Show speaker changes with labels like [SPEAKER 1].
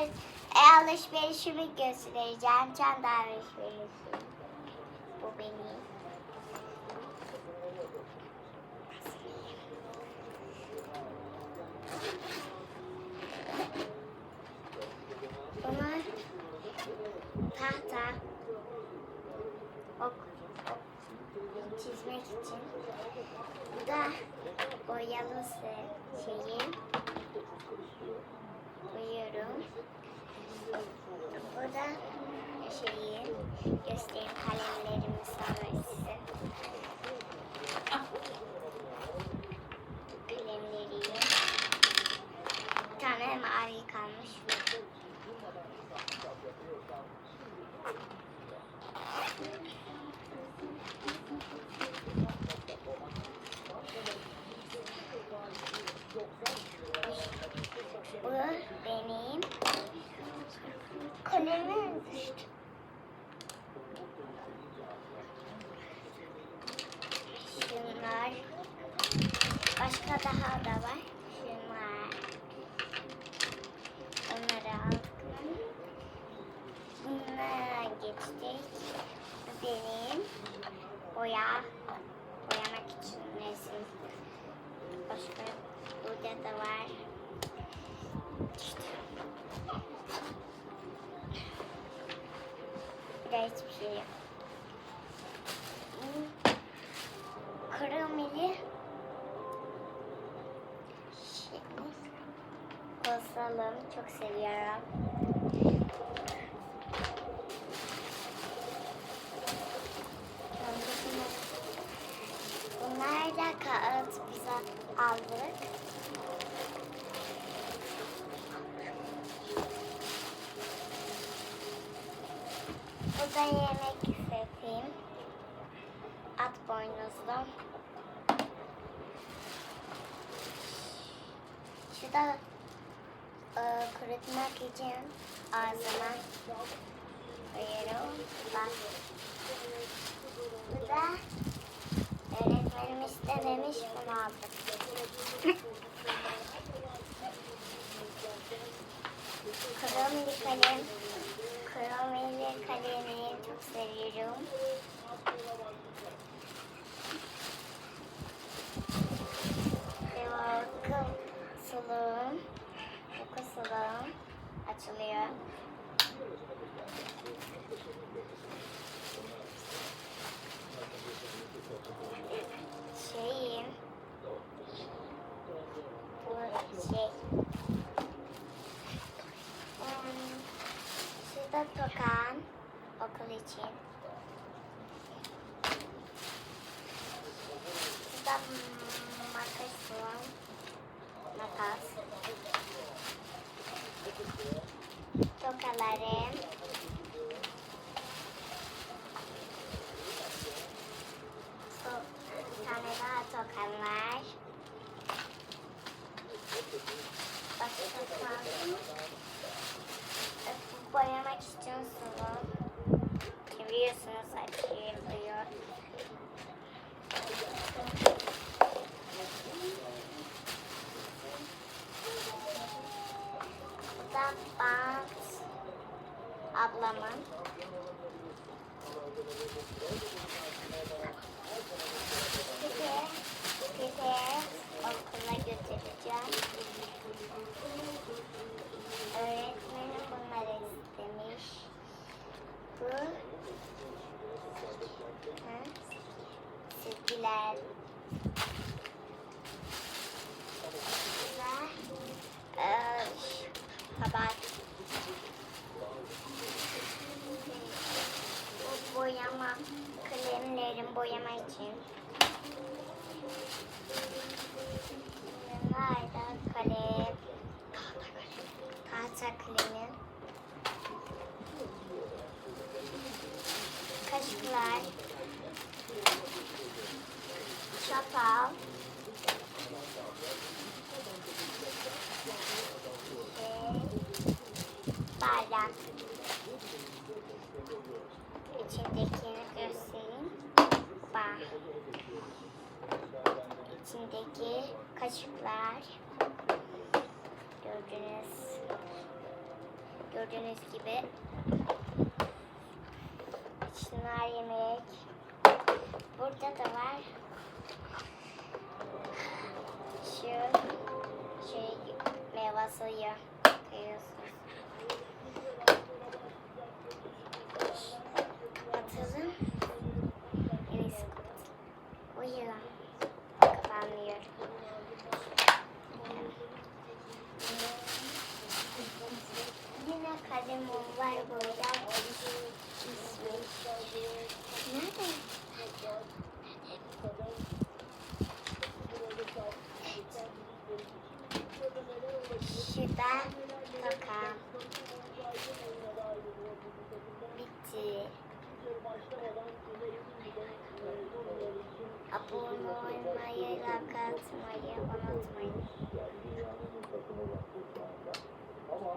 [SPEAKER 1] Bunlar e, alışverişimi göstereceğim. Çanta alışverişi. Bu benim. Bunlar tahta. Ok, ok çizmek için. Bu da boyalı şeyim. Boyuyorum. Bu da şeyi göstereyim Bu benim kalemim düştü. Şunlar başka daha da var. Şunlar. Onları aldık. Bunlara geçtik. Benim boya boyamak için resim. Başka burada da var. İşte. Bir de hiçbir şey yok. Karameli şey, basalım. Çok seviyorum. Bunlar da kağıt bize aldık. Bu da yemek sepim. At boynuzlu. Şurada e, kurutmak için ağzıma koyuyorum. Bak. Bu da öğretmenim istememiş bunu aldık. Ustad Tokan okolici. Dam marker słon na pas. Tokalare. Biliyorsunuz açılıyor. Bu da bant ablamın. Bir de, bir Bu boyama kalemlerim boyama için. Bunlar da kalem. Tahta kalemi. Bardak. İçindekini göstereyim. Bak. İçindeki kaşıklar. Gördünüz. Gördüğünüz gibi. Çınar yemek. Burada da var. Şu şey meyve suyu koyuyorsunuz. Kalemim var burada. Nerede? Şurada toka. Bitti. Abone olmayı, like atmayı.
[SPEAKER 2] Ama